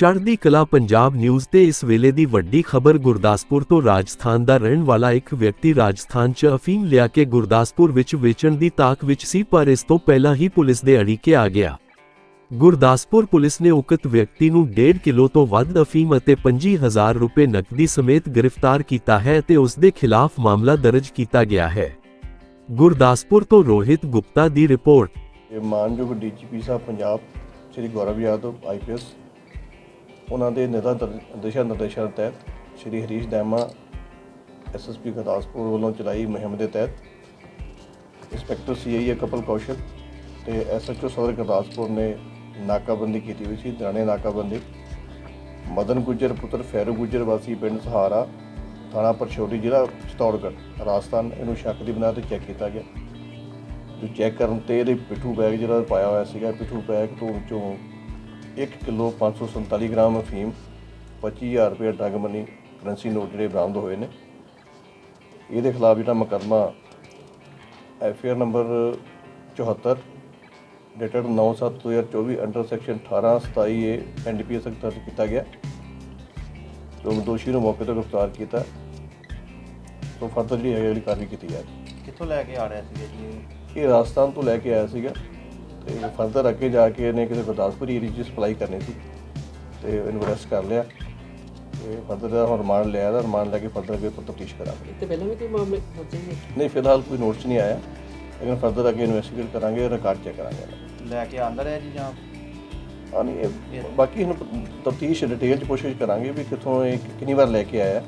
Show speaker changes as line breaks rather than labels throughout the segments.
ਚੜ੍ਹਦੀ ਕਲਾ ਪੰਜਾਬ ਨਿਊਜ਼ ਤੇ ਇਸ ਵੇਲੇ ਦੀ ਵੱਡੀ ਖਬਰ ਗੁਰਦਾਸਪੁਰ ਤੋਂ ਰਾਜਸਥਾਨ ਦਾ ਰਹਿਣ ਵਾਲਾ ਇੱਕ ਵਿਅਕਤੀ ਰਾਜਸਥਾਨ 'ਚ ਅਫੀਮ ਲਿਆ ਕੇ ਗੁਰਦਾਸਪੁਰ ਵਿੱਚ ਵੇਚਣ ਦੀ ਤਾਕ ਵਿੱਚ ਸੀ, ਪਰ ਇਸ ਤੋਂ ਪਹਿਲਾਂ ਹੀ ਪੁਲਿਸ ਦੇ ਅੜਿੱਕੇ ਆ ਗਿਆ। ਗੁਰਦਾਸਪੁਰ ਪੁਲਿਸ ਨੇ ਉਕਤ ਵਿਅਕਤੀ ਨੂੰ 1.5 ਕਿਲੋ ਤੋਂ ਵੱਧ ਅਫੀਮ ਅਤੇ 25000 ਰੁਪਏ ਨਕਦੀ ਸਮੇਤ ਗ੍ਰਿਫਤਾਰ ਕੀਤਾ ਹੈ ਤੇ ਉਸ ਦੇ ਖਿਲਾਫ ਮਾਮਲਾ ਦਰਜ ਕੀਤਾ ਗਿਆ ਹੈ। ਗੁਰਦਾਸਪੁਰ ਤੋਂ ਰੋਹਿਤ ਗੁਪਤਾ ਦੀ ਰਿਪੋਰਟ।
ਮਾਨਯੋਗ ਡੀਜੀਪੀ ਸਾਹਿਬ ਪੰਜਾਬ, ਸ਼੍ਰੀ ਗੌਰਵ ਯਾਦਵ ਆਈਪੀਐਸ ਉਹਨਾਂ ਦੇ ਨਿਰਦਾ ਦਿਸ਼ਾ ਨਿਰਦੇਸ਼ਾਂ ਤਹਿਤ ਸ਼੍ਰੀ ਹਰੀਸ਼ ਦੈਮਾ ਐਸਐਸਪੀ ਗੁਰਦਾਸਪੁਰ ਵੱਲੋਂ ਚਲਾਈ ਮੁਹਿੰਮ ਦੇ ਤਹਿਤ ਇੰਸਪੈਕਟਰ ਸੀਆਈਏ ਕਪਲ ਕੌਸ਼ਲ ਤੇ ਐਸਐਚਓ ਸਦਰ ਗੁਰਦਾਸਪੁਰ ਨੇ ਨਾਕਾਬੰਦੀ ਕੀਤੀ ਹੋਈ ਸੀ, ਦਰਾਣੇ ਨਾਕਾਬੰਦੀ। ਮਦਨ ਗੁੱਜਰ ਪੁੱਤਰ ਫੈਰੂ ਗੁੱਜਰ ਵਾਸੀ ਪਿੰਡ ਸਹਾਰਾ ਥਾਣਾ ਪਰਸ਼ੋਰੀ ਜ਼ਿਲ੍ਹਾ ਚਿਤੌੜਗੜ੍ਹ। ਰਾਜਸਥਾਨ, ਇਹਨੂੰ ਸ਼ੱਕ ਦੀ ਬਣਾ ਤੇ ਚੈੱਕ ਕੀਤਾ ਗਿਆ। ਜੋ ਚੈੱਕ ਕਰਨ ਤੇ ਇਹਦੇ ਪਿੱਠੂ ਬੈਗ ਜਿਹੜਾ ਪਾਇਆ ਹੋਇਆ ਸੀਗਾ, ਪਿੱਠੂ ਬੈਗ ਤੋਂ ਵਿੱਚੋਂ 1 ਕਿਲੋ 547 ਗ੍ਰਾਮ ਅਫੀਮ 25000 ਰੁਪਏ ਡਰਗ ਮਨੀ ਕਰੰਸੀ ਨੋਟ ਜਿਹੜੇ ਬਰਾਮਦ ਹੋਏ ਨੇ। ਇਹਦੇ ਖਿਲਾਫ ਜਿਹੜਾ ਮੁਕੱਦਮਾ FR number 74 dated 9/7/2024 under section 18 27 A NDPS ਤਹਿਤ ਦਰਜ ਕੀਤਾ ਗਿਆ। ਤੋਂ ਦੋਸ਼ੀ ਨੂੰ ਮੌਕੇ ਤੋਂ ਗ੍ਰਿਫਤਾਰ ਕੀਤਾ ਤੋਂ ਫਰਦਰ ਜਿਹੜੀ ਹੈ ਅਗਲੀ ਕਾਰਵਾਈ ਕੀਤੀ ਜਾ ਰਹੀ।
ਕਿੱਥੋਂ ਲੈ ਕੇ ਆ ਰਿਹਾ ਸੀਗਾ ਜੀ? ਇਹ
ਰਾਜਸਥਾਨ ਤੋਂ ਲੈ ਕੇ ਆਇਆ ਸੀਗਾ। ਤੇ ਫਰਦਰ ਅੱਗੇ ਜਾ ਕੇ ਇਹਨੇ ਕਿਸੇ ਗੁਰਦਾਸਪੁਰ ਏਰੀਆ 'ਚ ਸਪਲਾਈ ਕਰਨੀ ਸੀ ਤੇ ਇਹਨੂੰ ਅਰੈਸਟ ਕਰ ਲਿਆ ਤੇ ਫਰਦਰ ਦਾ ਹੁਣ ਰਿਮਾਂਡ ਲਿਆ ਦਾ ਰਿਮਾਂਡ ਲੈ ਕੇ ਫਰਦਰ ਅੱਗੇ ਤਫਤੀਸ਼ ਕਰਾਂਗੇ।
ਤੇ ਪਹਿਲਾਂ ਵੀ ਕੋਈ ਮਾਮਲੇ ਹੋਤੇ
ਨਹੀਂ ਫਿਲਹਾਲ ਕੋਈ ਨੋਟਿਸ ਨਹੀਂ ਆਇਆ। ਲੇਕਿਨ ਫਰਦਰ ਅੱਗੇ ਇਨਵੈਸਟੀਗੇਟ ਕਰਾਂਗੇ ਰਿਕਾਰਡ ਚੈੱਕ ਕਰਾਂਗੇ।
ਲੈ ਕੇ ਆਂਦਾ ਰਿਹਾ ਜੀ ਜਾਂ?
ਹਾਂ ਨਹੀਂ ਇਹ ਬਾਕੀ ਹੁਣ ਤਫਤੀਸ਼ ਡਿਟੇਲ 'ਚ ਕੋਸ਼ਿਸ਼ ਕਰਾਂਗੇ ਵੀ ਕਿੱਥੋਂ ਇਹ ਕਿੰਨੀ ਵਾਰ ਲੈ ਕੇ ਆਇਆ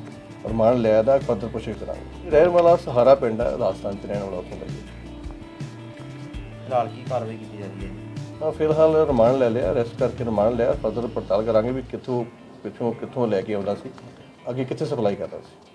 ਰਿਮਾਂਡ ਲਿਆ ਦਾ ਫਰਦਰ ਕੋਸ਼ਿਸ਼ ਕਰਾਂਗੇ। ਰਹਿਣ ਵਾਲਾ ਸਹਾਰਾ ਪਿੰਡ ਹੈ ਰਾਜਸਥਾਨ 'ਚ ਰਹਿਣ ਵਾਲਾ ਉੱਥੋਂ ਦਾ
ਫਿਲਹਾਲ ਕੀ ਕਾਰਵਾਈ ਕੀਤੀ ਜਾ ਰਹੀ ਹੈ ਜੀ?
ਹਾਂ ਫਿਲਹਾਲ ਰਿਮਾਂਡ ਲੈ ਲਿਆ ਅਰੈਸਟ ਕਰਕੇ ਰਿਮਾਂਡ ਲਿਆ। ਫਰਦਰ ਪੜਤਾਲ ਕਰਾਂਗੇ ਵੀ ਕਿੱਥੋਂ, ਪਿੱਛੋਂ ਕਿੱਥੋਂ ਲੈ ਕੇ ਆਉਂਦਾ ਸੀ। ਅੱਗੇ ਕਿੱਥੇ ਸਪਲਾਈ ਕਰਦਾ ਸੀ।